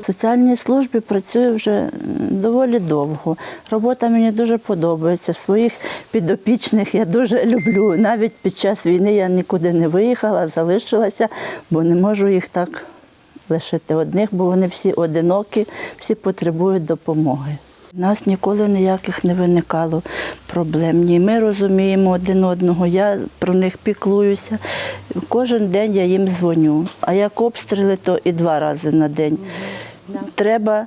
В соціальній службі працюю вже доволі довго. Робота мені дуже подобається. Своїх підопічних я дуже люблю. Навіть під час війни я нікуди не виїхала, залишилася, бо не можу їх так лишити одних, бо вони всі одинокі, всі потребують допомоги. У нас ніколи ніяких не виникало проблем. Ні, ми розуміємо один одного, я про них піклуюся. Кожен день я їм дзвоню. А як обстріли, то і два рази на день. Треба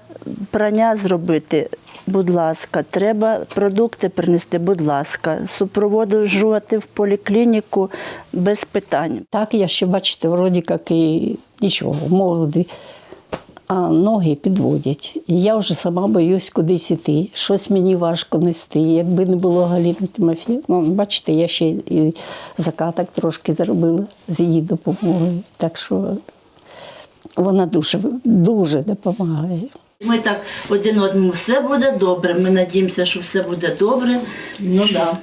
прання зробити, будь ласка, треба продукти принести, будь ласка, супроводжувати в поліклініку без питань. Так, я ще, бачите, вроді як і нічого, молоді, а ноги підводять. І я вже сама боюсь кудись іти. Щось мені важко нести. Якби не було Галини Тимофіївни, ну, бачите, я ще і закаток трошки зробила з її допомогою. Так що вона дуже, дуже допомагає. Ми так один одному все буде добре. Ми надіємося, що все буде добре. Ну так.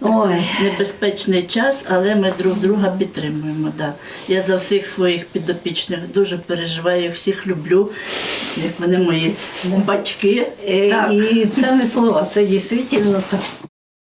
Ой. Небезпечний час, але ми друг друга підтримуємо. Да. Я за всіх своїх підопічних дуже переживаю, всіх люблю, як вони мої батьки. Е, Так. І це не слова, це дійсно так.